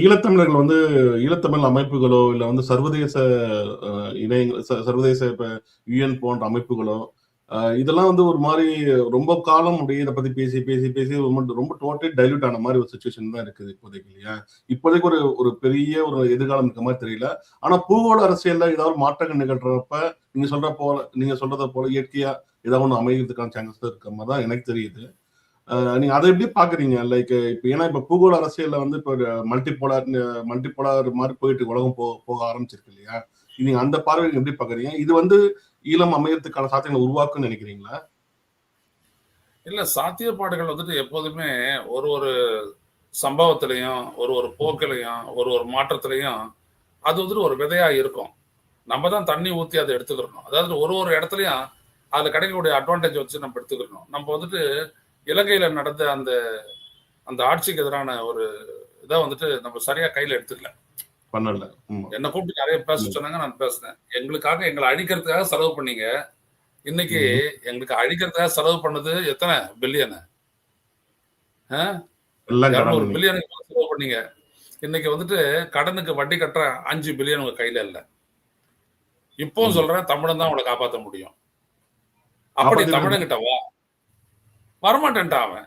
ஈழத்தமிழர்கள் வந்து ஈழத்தமிழ் அமைப்புகளோ இல்ல வந்து சர்வதேச இணையங்கள் ச- சர்வதேச இப்போ யுஎன் போன்ற அமைப்புகளோ இதெல்லாம் வந்து ஒரு மாதிரி ரொம்ப காலம் முடிய இதை பத்தி பேசி பேசி பேசி ரொம்ப ரொம்ப டோட்டலி டைல்யூட் ஆன மாதிரி ஒரு சுச்சுவேஷன் தான் இருக்குது இப்போதைக்கு இல்லையா? இப்போதைக்கு ஒரு ஒரு பெரிய ஒரு எதிர்காலம் இருக்க மாதிரி தெரியல. ஆனா பூகோள அரசியல்ல ஏதாவது மாற்றங்கள் நிகழ்றப்ப நீங்க சொல்ற போல நீங்க சொல்றத போல இயற்கையா ஏதாவது ஒன்று அமைகிறதுக்கான சான்சஸ் இருக்க மாதிரி தான் எனக்கு தெரியுது. நீங்க அதை எப்படி பாக்குறீங்க? லைக் இப்ப ஏன்னா இப்ப பூகோள அரசியல்ல வந்து இப்ப மல்டிபோலார் மல்டிபோலார் மாதிரி போயிட்டு உலகம் போ போக ஆரம்பிச்சிருக்கு இல்லையா? நீங்க அந்த பார்வை எப்படி பாக்குறீங்க? இது வந்து ஈழம் அமையறதுக்கான சாத்தியங்களை உருவாக்குன்னு நினைக்கிறீங்களா? இல்ல சாத்தியப்பாடுகள் வந்துட்டு எப்போதுமே ஒரு ஒரு சம்பவத்திலையும் ஒரு ஒரு போக்கிலையும் ஒரு ஒரு மாற்றத்திலையும் அது வந்துட்டு ஒரு விதையா இருக்கும். நம்ம தான் தண்ணி ஊத்தி அதை எடுத்துக்கிறணும். அதாவது ஒரு ஒரு இடத்துலயும் அதுல கிடைக்கக்கூடிய அட்வான்டேஜ் வச்சு நம்ம எடுத்துக்கிறணும். நம்ம வந்துட்டு இலங்கையில நடந்த அந்த அந்த ஆட்சிக்கு எதிரான ஒரு இதை வந்துட்டு நம்ம சரியா கையில எடுத்துக்கல. பண்ணல. என்னை கூப்பிட்டு நிறைய பேச சொன்னாங்க நான் பேசினேன். எங்களுக்காக எங்களை அழிக்கிறதுக்காக செலவு பண்ணீங்க. இன்னைக்கு எங்களுக்கு அழிக்கிறதுக்காக செலவு பண்ணது எத்தனை? பில்லியன். கடன் பில்லியனுக்கு செலவு பண்ணீங்க? இன்னைக்கு வந்துட்டு கடனுக்கு வட்டி கட்டுற அஞ்சு பில்லியன் உங்க கையில இல்ல. இப்பவும் ம். சொல்றேன் தமிழன் தான் உங்களை காப்பாத்த முடியும். அப்படி காப்பாத்திட தமிழங்கிட்ட வா. வரமாட்டேன்ட்டான் அவன்.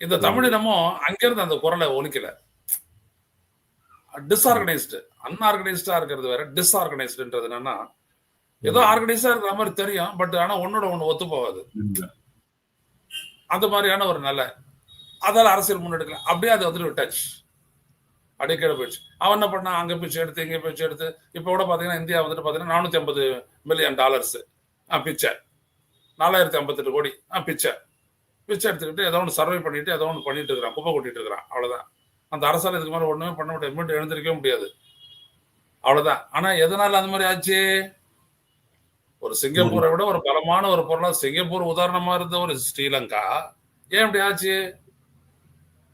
இந்த ம். தமிழினமும் அங்கிருந்து அந்த குரலை ஒலிக்கல. டிஸ்ஆர்கனைஸ்டு அன்ஆர்கனைஸ்டா இருக்கிறது வேற. டிஸ்ஆர்கனைஸ்டுன்றது என்னன்னா ஏதோ ஆர்கனைஸா இருக்கிற மாதிரி தெரியும் பட் ஆனா ஒன்னோட ஒண்ணு ஒத்து போகாது. அந்த மாதிரியான ஒரு நிலை. அதால அரசியல் முன்னெடுக்கல. அப்படியே அது வந்துட்டு டச் அடிக்கடி போயிடுச்சு. அவன் என்ன பண்ணா அங்க பிச்சை எடுத்து இங்க பிச்சை எடுத்து இப்ப கூட பாத்தீங்கன்னா இந்தியா வந்துட்டு பாத்தீங்கன்னா நானூத்தி ஐம்பது மில்லியன் டாலர்ஸ் பிச்சை. நாலாயிரத்தி ஐம்பத்தெட்டு கோடி பிச்சை. பிச்சை எடுத்துக்கிட்டு ஏதோ ஒன்று சர்வை பண்ணிட்டு ஏதோ ஒன்று பண்ணிட்டு இருக்கிறான் குப்பை கொட்டிட்டு இருக்கிறான். அவ்வளோதான் அந்த அரசால் இதுக்கு மேலே ஒண்ணுமே பண்ண முடியாது. மீண்டும் எழுந்திருக்கவே முடியாது. அவ்வளோதான் ஆனா எதனால அந்த மாதிரி ஆச்சு? ஒரு சிங்கப்பூரை விட ஒரு பலமான ஒரு பொருளா சிங்கப்பூர் உதாரணமா இருந்த ஒரு ஸ்ரீலங்கா. ஏன் இப்படி ஆச்சு?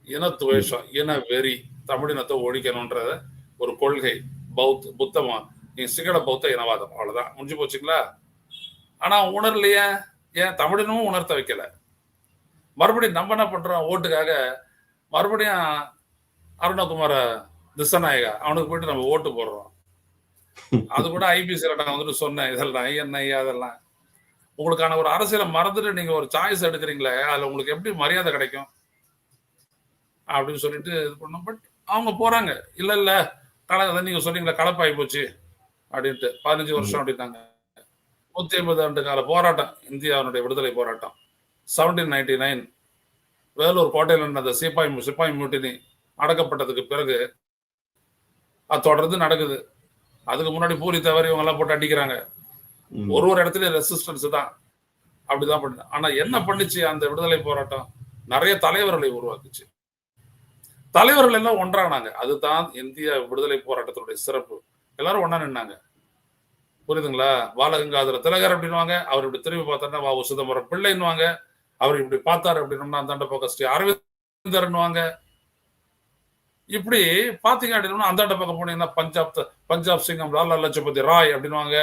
இன துவேஷம் இன வெறி தமிழினத்தை ஒழிக்கணும்ன்றத ஒரு கொள்கை பௌத் புத்தமா நீ சிங்கள பௌத்த இனவாதம். அவ்வளவுதான். முடிஞ்சு போச்சுங்களா? ஆனா உணரலையே. ஏன்? தமிழினமும் உணர்த்த வைக்கல. மறுபடியும் நம்ம என்ன பண்றோம்? ஓட்டுக்காக மறுபடியும் அருணகுமார திசநாயகா அவனுக்கு போயிட்டு நம்ம ஓட்டு போடுறோம். அது கூட ஐபிசி நான் வந்துட்டு சொன்னேன் இதெல்லாம் என்ன அதெல்லாம் உங்களுக்கான ஒரு அரசியலை மறந்துட்டு நீங்க ஒரு சாய்ஸ் எடுக்கிறீங்களே அதுல உங்களுக்கு எப்படி மரியாதை கிடைக்கும்? அப்படின்னு சொல்லிட்டு இது பண்ணோம். பட் அவங்க போறாங்க. இல்ல இல்ல கல அதான் நீங்க சொன்னீங்களா கலப்பாயி போச்சு அப்படின்ட்டு. பதினஞ்சு வருஷம் அப்படின்னாங்க நூத்தி ஐம்பது ஆண்டு கால போராட்டம் இந்தியாவினுடைய விடுதலை போராட்டம். செவன்டீன் நைன்டி நைன் வேலூர் கோட்டையில் நடந்த சிப்பாய் சிப்பாய் மூட்டினி அடக்கப்பட்டதுக்கு பிறகு அது தொடர்ந்து நடக்குது. அதுக்கு முன்னாடி பூரி தவறி இவங்க எல்லாம் போட்டு அடிக்கிறாங்க. ஒரு ஒரு இடத்துலயும் ரெசிஸ்டன்ஸ் தான். அப்படிதான் பண்ணுது ஆனா என்ன பண்ணுச்சு அந்த விடுதலை போராட்டம்? நிறைய தலைவர்களை உருவாக்குச்சு. தலைவர்கள் எல்லாம் ஒன்றானாங்க. அதுதான் இந்திய விடுதலை போராட்டத்தினுடைய சிறப்பு. எல்லாரும் ஒண்ணா நின்னாங்க. புரியுதுங்களா? பாலகங்காதர திலகர் அப்படின்வாங்க அவர் இப்படி திரும்பி பார்த்தாருன்னா வா சிதம்பரம் பிள்ளைன்னுவாங்க. அவர் இப்படி பார்த்தாரு அப்படின்னோம்னா அந்தாண்ட பக்கம் ஸ்ரீ அரவிந்தர்னுவாங்க இப்படி பாத்தீங்க அப்படின்னா அந்தாண்ட பக்கம் போனீங்கன்னா பஞ்சாப் பஞ்சாப் சிங்கம் லாலா லஜபதி ராய் அப்படின்வாங்க.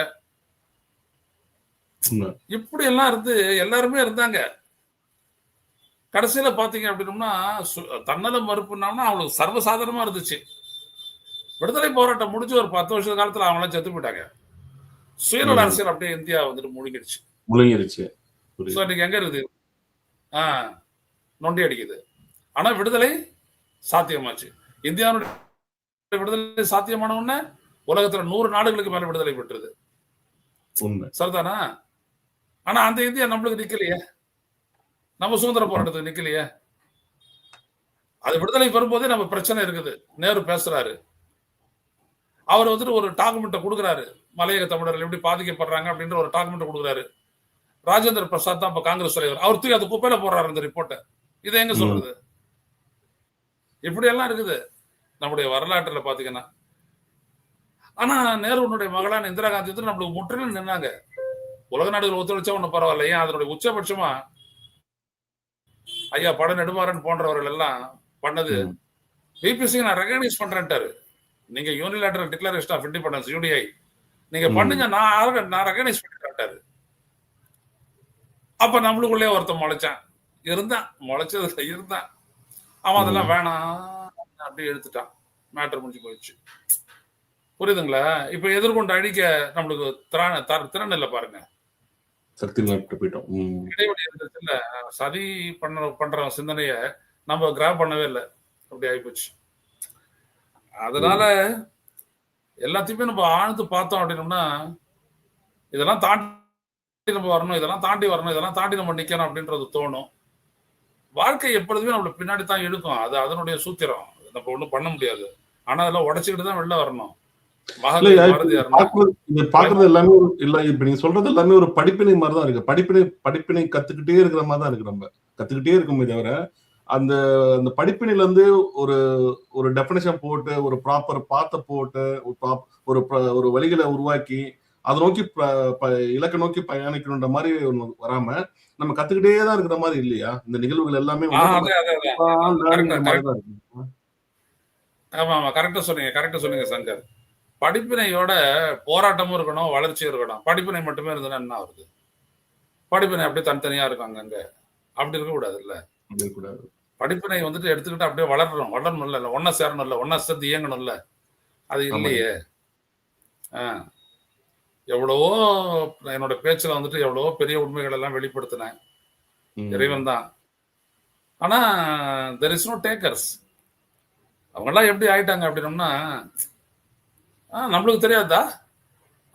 இப்படி எல்லாம் இருந்து எல்லாருமே இருந்தாங்க. கடைசியில பாத்தீங்க அப்படின்னோம்னா தன்னல மறுப்புனாம்னா அவங்களுக்கு சர்வசாதாரணமா இருந்துச்சு. விடுதலை போராட்டம் முடிஞ்சு ஒரு பத்து வருஷ காலத்துல அவங்களாம் செத்து போயிட்டாங்க. சுயநல. அரசியல் அப்படியே இந்தியா வந்துட்டு முழுங்கிடுச்சு. ஸோ இன்னைக்கு எங்க இருக்குது? நொண்டி அடிக்குது. ஆனா விடுதலை சாத்தியமாச்சு. இந்தியாவுடைய விடுதலை சாத்தியமான உடனே உலகத்துல நூறு நாடுகளுக்கு மேல விடுதலை பெற்றது. சரிதானா? ஆனா அந்த இந்தியா நம்மளுக்கு நிக்கலையே. நம்ம சுதந்திர போராட்டத்துக்கு நிக்கலையே. அது விடுதலை பெறும்போதே நம்ம பிரச்சனை இருக்குது. நேரு பேசுறாரு. அவர் வந்துட்டு ஒரு டாக்குமெண்ட்டை கொடுக்குறாரு. மலையக தமிழர்கள் எப்படி பாதிக்கப்படுறாங்க அப்படின்ற ஒரு டாக்குமெண்ட் கொடுக்குறாரு. ராஜேந்திர பிரசாத் தான் இப்ப காங்கிரஸ் தலைவர். அவர் தூக்கி அது குப்பையில போடுறாரு அந்த ரிப்போர்ட்டை இதை எங்க. சொல்றது? இப்படி எல்லாம் இருக்குது. நம்முடைய வரலாற்றுல பாத்தீங்கன்னா. ஆனா நேருனுடைய மகளான இந்திரா காந்தி வந்து நம்மளுக்கு முற்றிலும் நின்னாங்க. உலக நாடுகள் ஒத்துழைச்சா ஒண்ணு பரவாயில்ல. ஏன் அதனுடைய உச்சபட்சமா ஐயா பட நெடுமாறன் போன்றவர்கள் எல்லாம் பண்ணது? ம். பிபிசி நான் ரெகனைஸ் பண்றேன்ட்டாரு. நீங்க unilateral declaration of independence UDI நீங்க. பண்ணுங்க. நான் நான் ரெகனைஸ் பண்ணிட்டாரு அப்ப நம்மளுக்குள்ளே ஒருத்தன் முளைச்சான். இருந்தான். முளைச்சதுல இருந்தான். அவன் அதெல்லாம் வேணாம் அப்படியே எடுத்துட்டான். மேட்டர் முடிஞ்சு போயிடுச்சு. புரியுதுங்களா? இப்ப எதிர்கொண்டு அழிக்க நம்மளுக்கு திறன் திறன் இல்லை பாருங்க. இடைவெளி இருந்துச்சுல்ல சதி பண்ண பண்ற சிந்தனைய நம்ம கிராப் பண்ணவே இல்லை. அப்படி ஆயிப்போச்சு. அதனால எல்லாத்தையுமே நம்ம ஆழ்ந்து பார்த்தோம் அப்படின்னோம்னா இதெல்லாம் தாண்டி நம்ம வரணும் இதெல்லாம் தாண்டி வரணும் இதெல்லாம் தாண்டி நம்ம நிக்கணும் அப்படின்றது தோணும். வாழ்க்கை எப்பொழுதுமே நம்மள பின்னாடி தான் இழுக்கும். அது அதனுடைய சூத்திரம். நம்ம ஒண்ணும் பண்ண முடியாது. ஆனா அதெல்லாம் உடைச்சுக்கிட்டு தான் வெளில வரணும். பாக்குறது- எல்லாமே ஒரு இல்ல இப்ப நீங்க சொல்றது எல்லாமே ஒரு படிப்பினை மாதிரி தான் இருக்கு. படிப்பினை படிப்பினை கத்துக்கிட்டே இருக்கிற மாதிரி தான் இருக்கு நம்ம. கத்துக்கிட்டே இருக்குமே தவிர அந்த அந்த படிப்பினையில இருந்து ஒரு ஒரு டெபினேஷன் போட்டு ஒரு ப்ராப்பர் பாத்த போட்டு ஒரு ஒரு வழிகளை உருவாக்கி அதை நோக்கி இலக்கை நோக்கி பயணிக்கணுன்ற மாதிரி ஒண்ணு வராம நம்ம கத்துக்கிட்டே தான் இருக்கிற மாதிரி இல்லையா? இந்த நிகழ்வுகள் எல்லாமே ஆமா ஆமா கரெக்டா சொன்னீங்க கரெக்டா சொன்னீங்க சங்கர். படிப்பினையோட போராட்டமும் இருக்கணும் வளர்ச்சியும் இருக்கணும். படிப்பினை மட்டுமே இருந்ததுன்னா என்ன வருது படிப்பினை அப்படியே தனித்தனியா இருக்கும் அங்கங்க. அப்படி இருக்க கூடாது. இல்ல. படிப்பினை வந்துட்டு எடுத்துக்கிட்டு அப்படியே வளரணும். வளரணும் இல்ல ஒன்னா சேரணும் இல்ல ஒன்னா சேர்ந்து இயங்கணும் இல்ல அது. இல்லையே. ஆ. எவ்வளவோ என்னோட பேச்சுல வந்துட்டு எவ்வளவோ பெரிய உண்மைகள் எல்லாம் வெளிப்படுத்தினேன். இறைவன் தான். ஆனா தெர் இஸ் நோ டேக்கர்ஸ் அவங்கெல்லாம் எப்படி ஆயிட்டாங்க அப்படின்னோம்னா நம்மளுக்கு தெரியாதா?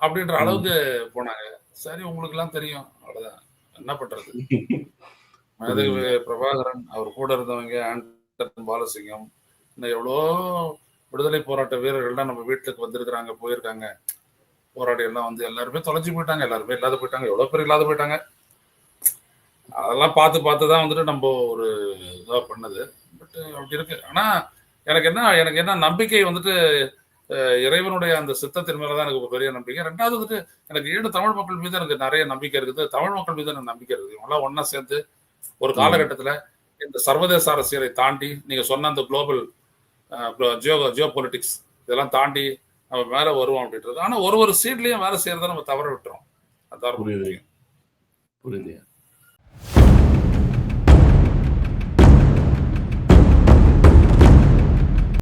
அப்படின்ற அளவுக்கு போனாங்க. சரி உங்களுக்கு எல்லாம் தெரியும். அவ்வளவுதான். என்ன பண்றது? அது பிரபாகரன் அவர் கூட இருந்தவங்க ஆண்டன் பாலசிங்கம் இன்னும் எவ்வளோ விடுதலை போராட்ட வீரர்கள்லாம் நம்ம வீட்டுக்கு வந்திருக்கிறாங்க போயிருக்காங்க. போராடி எல்லாம் வந்து எல்லாருமே தொலைஞ்சு போயிட்டாங்க எல்லாருமே இல்லாத போயிட்டாங்க எவ்வளோ பேர் இல்லாத போயிட்டாங்க. அதெல்லாம் பார்த்து பார்த்து தான் வந்துட்டு நம்ம ஒரு இதாக பண்ணது. பட் அப்படி இருக்கு. ஆனா எனக்கு என்ன எனக்கு என்ன நம்பிக்கை வந்துட்டு இறைவனுடைய அந்த சித்தத்தின் மேல தான் எனக்கு பெரிய நம்பிக்கை. ரெண்டாவது வந்துட்டு எனக்கு ஈடு தமிழ் மக்கள் மீது எனக்கு நிறைய நம்பிக்கை இருக்குது. தமிழ் மக்கள் மீது எனக்கு நம்பிக்கை இருக்குது. இவங்களாம் ஒண்ணா சேர்ந்து ஒரு காலகட்டத்துல இந்த சர்வதேச அரசியலை தாண்டி நீங்க சொன்ன அந்த குளோபல் ஜியோ ஜியோ பொலிட்டிக்ஸ் இதெல்லாம் தாண்டி நம்ம மேல வருவோம் அப்படின்றது. ஆனா ஒரு ஒரு சீட்லயும் வேலை செய்யறத நம்ம தவற விட்டுறோம் அதான் புரியுது. புரியுது